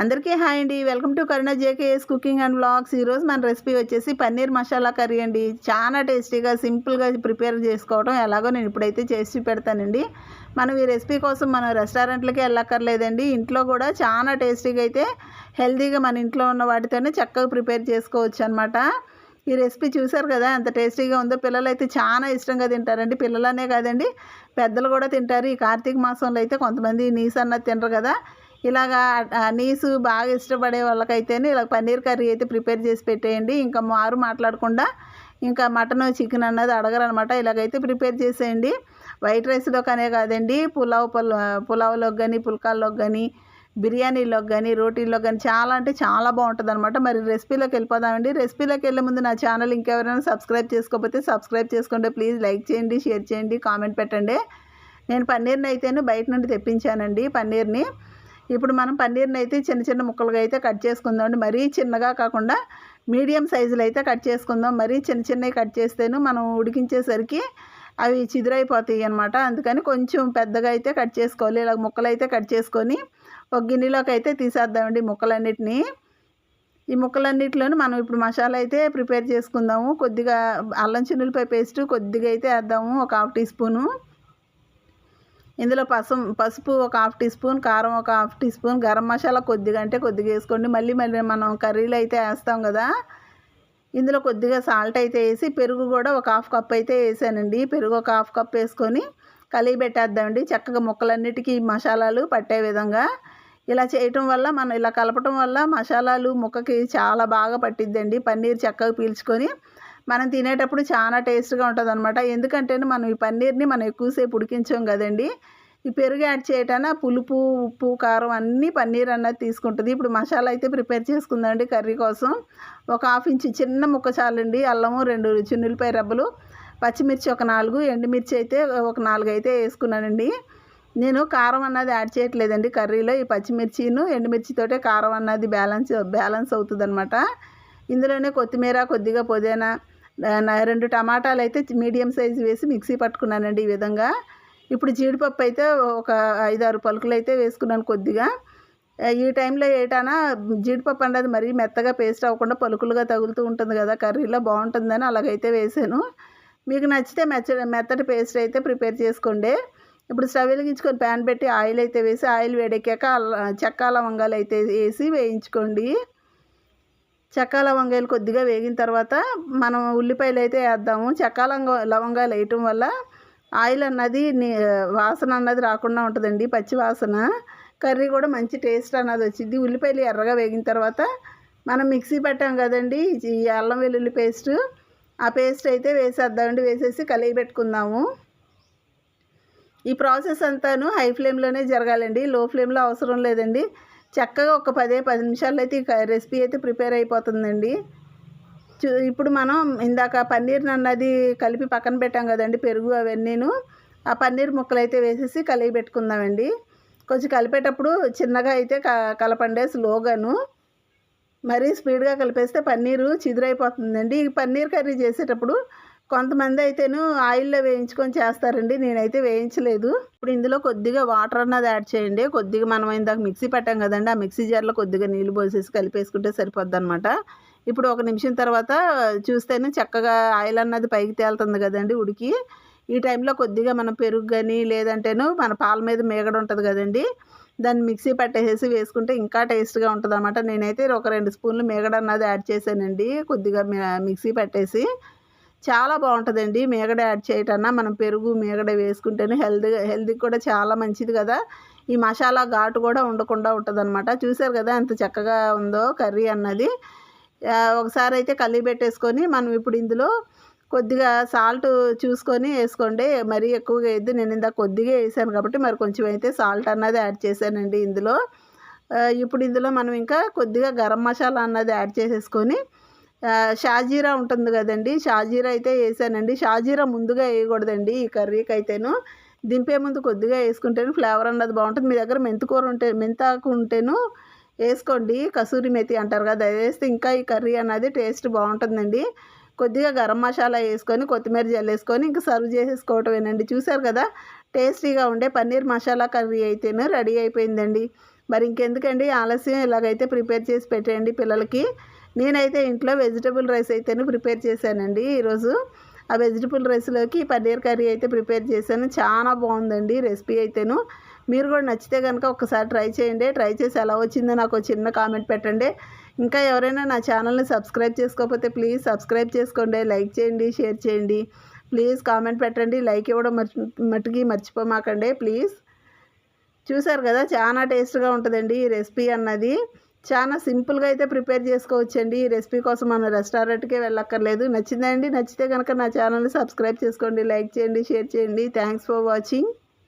అందరికీ హాయ్ అండి. Welcome to Karuna JKS cooking and blogs ఈరోజు మన రెసిపీ వచ్చేసి పన్నీర్ మసాలా కర్రీ అండి. చాలా టేస్టీగా సింపుల్గా ప్రిపేర్ చేసుకోవడం ఎలాగో నేను ఇప్పుడైతే చేసి పెడతానండి మనం ఈ రెసిపీ కోసం మనం రెస్టారెంట్లకి వెళ్ళక్కర్లేదండి. ఇంట్లో కూడా చాలా టేస్టీగా అయితే హెల్తీగా మన ఇంట్లో ఉన్న వాటితోనే చక్కగా ప్రిపేర్ చేసుకోవచ్చు అనమాట ఈ రెసిపీ చూసారు కదా ఎంత టేస్టీగా ఉందో. పిల్లలు అయితే చాలా ఇష్టంగా తింటారండి. పిల్లలనే కాదండి పెద్దలు కూడా తింటారు. ఈ కార్తీక మాసంలో అయితే కొంతమంది నీసు అన్నది తినరు కదా. ఇలాగా నీసు బాగా ఇష్టపడే వాళ్ళకైతేనే ఇలా పన్నీర్ కర్రీ అయితే ప్రిపేర్ చేసి పెట్టేయండి. ఇంకా మారు మాట్లాడకుండా ఇంకా మటన్ చికెన్ అన్నది అడగరనమాట. ఇలాగైతే ప్రిపేర్ చేసేయండి. వైట్ రైస్లో కనే కాదండి పులావ్ పుల్ పులావ్లోకి కానీ పుల్కాల్లోకి కానీ బిర్యానీలోకి కానీ రోటీల్లోకి కానీ చాలా అంటే చాలా బాగుంటుంది అనమాట మరి రెసిపీలోకి వెళ్ళిపోదామండి. రెసిపీలోకి వెళ్ళే ముందు నా ఛానల్ ఇంకెవరైనా సబ్స్క్రైబ్ చేసుకోకపోతే సబ్స్క్రైబ్ చేసుకోండి. ప్లీజ్ లైక్ చేయండి షేర్ చేయండి కామెంట్ పెట్టండి. నేను పన్నీర్ని అయితేనే బయట నుండి తెప్పించానండి పన్నీర్ని. ఇప్పుడు మనం పన్నీర్ని అయితే చిన్న చిన్న ముక్కలుగా అయితే కట్ చేసుకుందాం మరీ చిన్నగా కాకుండా మీడియం సైజులో అయితే కట్ చేసుకుందాం. మరీ చిన్న చిన్నవి కట్ చేస్తేను మనం ఉడికించేసరికి అవి చిదురైపోతాయి అనమాట అందుకని కొంచెం పెద్దగా అయితే కట్ చేసుకోవాలి. ఇలా ముక్కలు అయితే కట్ చేసుకొని ఒక గిన్నెలోకి అయితే తీసేద్దామండి ముక్కలన్నిటినీ. ఈ ముక్కలన్నిటిలోనూ మనం ఇప్పుడు మసాలా అయితే ప్రిపేర్ చేసుకుందాము. కొద్దిగా అల్లం చిన్నులపై పేస్ట్ కొద్దిగా అయితే వేద్దాము. ఒక హాఫ్ టీ స్పూను. ఇందులో పసు పసుపు ఒక హాఫ్ టీ స్పూన్ కారం ఒక half teaspoon garam masala కొద్దిగా అంటే కొద్దిగా వేసుకోండి. మళ్ళీ మళ్ళీ మనం కర్రీలు అయితే వేస్తాం కదా ఇందులో కొద్దిగా సాల్ట్ అయితే వేసి పెరుగు కూడా ఒక హాఫ్ కప్ అయితే వేసానండి. పెరుగు ఒక హాఫ్ కప్ వేసుకొని కలిగి పెట్టేద్దామండి. చక్కగా ముక్కలన్నిటికీ మసాలాలు పట్టే విధంగా. ఇలా చేయటం వల్ల మనం ఇలా కలపటం వల్ల మసాలాలు ముక్కకి చాలా బాగా పట్టిద్దండి. పన్నీర్ చక్కగా పీల్చుకొని మనం తినేటప్పుడు చాలా టేస్ట్గా ఉంటుంది అనమాట ఎందుకంటే మనం ఈ పన్నీర్ని మనం ఎక్కువసేపు ఉడికించాం కదండి. ఈ పెరుగు యాడ్ చేయటాన పులుపు ఉప్పు కారం అన్నీ పన్నీర్ అన్నది తీసుకుంటుంది. ఇప్పుడు మసాలా అయితే ప్రిపేర్ చేసుకుందండి కర్రీ కోసం. ఒక హాఫ్ ఇంచ్ చిన్న ముక్క చాలండి. అల్లము రెండు చిన్నులపాయ రబ్బలు పచ్చిమిర్చి ఒక నాలుగు ఎండుమిర్చి అయితే ఒక నాలుగు అయితే వేసుకున్నానండి. నేను కారం అన్నది యాడ్ చేయట్లేదండి కర్రీలో. ఈ పచ్చిమిర్చిను ఎండుమిర్చితోటే కారం అన్నది బ్యాలెన్స్ బ్యాలెన్స్ అవుతుంది అనమాట ఇందులోనే కొత్తిమీర కొద్దిగా పుదీనా రెండు టమాటాలు అయితే మీడియం సైజు వేసి మిక్సీ పట్టుకున్నానండి ఈ విధంగా. ఇప్పుడు జీడిపప్పు అయితే ఒక ఐదారు పలుకులు అయితే వేసుకున్నాను కొద్దిగా. ఈ టైంలో ఏటానా జీడిపప్పు అన్నది మరీ మెత్తగా పేస్ట్ అవ్వకుండా పలుకులుగా తగులుతూ ఉంటుంది కదా కర్రీలో బాగుంటుందని అలాగైతే వేసాను. మీకు నచ్చితే మెచ్చ మెత్తటి పేస్ట్ అయితే ప్రిపేర్ చేసుకోండి. ఇప్పుడు స్టవ్ వెలిగించుకొని ప్యాన్ పెట్టి ఆయిల్ అయితే వేసి ఆయిల్ వేడెక్కాక చెక్క లవంగాలు అయితే వేసి వేయించుకోండి. చెక్క లవంగాయలు కొద్దిగా వేగిన తర్వాత మనం ఉల్లిపాయలు అయితే వేద్దాము. చెక్క లవంగాలు వేయటం వల్ల ఆయిల్ అన్నది వాసన అన్నది రాకుండా ఉంటుందండి పచ్చి వాసన. కర్రీ కూడా మంచి టేస్ట్ అన్నది వచ్చింది ఉల్లిపాయలు ఎర్రగా వేగిన తర్వాత మనం మిక్సీ పెట్టాం కదండి ఈ అల్లం వెల్లుల్లి పేస్ట్. ఆ పేస్ట్ అయితే వేసేద్దామండి వేసేసి కలిగి పెట్టుకుందాము. ఈ ప్రాసెస్ అంతాను హై ఫ్లేమ్లోనే జరగాలండి. లో ఫ్లేమ్లో అవసరం లేదండి. చక్కగా ఒక పదే పది నిమిషాల్లో అయితే ఈ రెసిపీ అయితే ప్రిపేర్ అయిపోతుందండి. ఇప్పుడు మనం ఇందాక పన్నీర్ అన్నది కలిపి పక్కన పెట్టాం కదండి పెరుగు అవన్నీను. ఆ పన్నీర్ ముక్కలు అయితే వేసేసి కలిపి పెట్టుకుందామండి. కొంచెం కలిపేటప్పుడు చిన్నగా అయితే కలపండి స్లోగాను. మరీ స్పీడ్గా కలిపేస్తే పన్నీరు చిదురైపోతుందండి. ఈ పన్నీర్ కర్రీ చేసేటప్పుడు కొంతమంది అయితేను ఆయిల్లో వేయించుకొని చేస్తారండి నేనైతే వేయించలేదు. ఇప్పుడు ఇందులో కొద్దిగా వాటర్ అన్నది యాడ్ చేయండి. కొద్దిగా మనం ఇందాక మిక్సీ పెట్టాం కదండి ఆ మిక్సీ జార్లో కొద్దిగా నీళ్ళు పోసేసి కలిపేసుకుంటే సరిపోద్ది అనమాట ఇప్పుడు ఒక నిమిషం తర్వాత చూస్తేనే చక్కగా ఆయిల్ అన్నది పైకి తేలుతుంది కదండి ఉడికి. ఈ టైంలో కొద్దిగా మనం పెరుగు కానీ లేదంటేను మన పాల మీద మేగడ ఉంటుంది కదండి దాన్ని మిక్సీ పట్టేసి వేసుకుంటే ఇంకా టేస్ట్గా ఉంటుంది అనమాట నేనైతే ఒక రెండు స్పూన్లు మేగడ అన్నది యాడ్ చేశానండి కొద్దిగా మిక్సీ పట్టేసి. చాలా బాగుంటుందండి. మేగడ యాడ్ చేయటన్నా మనం పెరుగు మేగడ వేసుకుంటేనే హెల్దీగా హెల్దీకి కూడా చాలా మంచిది కదా. ఈ మసాలా ఘాటు కూడా ఉండకుండా ఉంటుందన్నమాట. చూసారు కదా ఎంత చక్కగా ఉందో కర్రీ అన్నది. ఒకసారి అయితే కలిగి పెట్టేసుకొని మనం ఇప్పుడు ఇందులో కొద్దిగా సాల్ట్ చూసుకొని వేసుకోండి. మరీ ఎక్కువగా వేయద్దు. నేను ఇందాక కొద్దిగా వేసాను కాబట్టి మరి కొంచెం అయితే సాల్ట్ అన్నది యాడ్ చేశానండి ఇందులో. ఇప్పుడు ఇందులో మనం ఇంకా కొద్దిగా గరం మసాలా అన్నది యాడ్ చేసేసుకొని షాజీరా ఉంటుంది కదండి. షాజీరా అయితే వేసానండి. షాజీరా ముందుగా వేయకూడదండి ఈ కర్రీకి అయితేను దింపే ముందు కొద్దిగా వేసుకుంటేనే ఫ్లేవర్ అన్నది బాగుంటుంది. మీ దగ్గర మెంతికూర ఉంటే మెంతాకు ఉంటేను వేసుకోండి. కసూరి మెతి అంటారు కదా అది వేస్తే ఇంకా ఈ కర్రీ అన్నది టేస్ట్ బాగుంటుందండి. కొద్దిగా గరం మసాలా వేసుకొని కొత్తిమీర జల్లేసుకొని ఇంకా సర్వ్ చేసేసుకోవటమేనండి. చూసారు కదా టేస్టీగా ఉండే పన్నీర్ మసాలా కర్రీ అయితేనే రెడీ అయిపోయిందండి. మరి ఇంకెందుకండి? ఆలస్యం ఇలాగైతే ప్రిపేర్ చేసి పెట్టేయండి పిల్లలకి. నేనైతే ఇంట్లో వెజిటబుల్ రైస్ అయితేనే ప్రిపేర్ చేశానండి ఈరోజు. ఆ వెజిటబుల్ రైస్లోకి పన్నీర్ కర్రీ అయితే ప్రిపేర్ చేశాను. చాలా బాగుందండి రెసిపీ అయితేను. మీరు కూడా నచ్చితే కనుక ఒకసారి ట్రై చేయండి. ట్రై చేసి ఎలా వచ్చిందో నాకు చిన్న కామెంట్ పెట్టండి. ఇంకా ఎవరైనా నా ఛానల్ని సబ్స్క్రైబ్ చేసుకోకపోతే ప్లీజ్ సబ్స్క్రైబ్ చేసుకోండి. లైక్ చేయండి షేర్ చేయండి. ప్లీజ్ కామెంట్ పెట్టండి. లైక్ ఇవ్వడం మర్చి మట్టుకి మర్చిపోమాకండి. ప్లీజ్. చూసారు కదా చాలా టేస్ట్గా ఉంటుందండి ఈ రెసిపీ అన్నది. చాలా సింపుల్గా అయితే ప్రిపేర్ చేసుకోవచ్చండి. ఈ రెసిపీ కోసం మన రెస్టారెంట్కే వెళ్ళక్కర్లేదు. నచ్చిందండి నచ్చితే కనుక నా ఛానల్ని సబ్స్క్రైబ్ చేసుకోండి లైక్ చేయండి షేర్ చేయండి. Thanks for watching.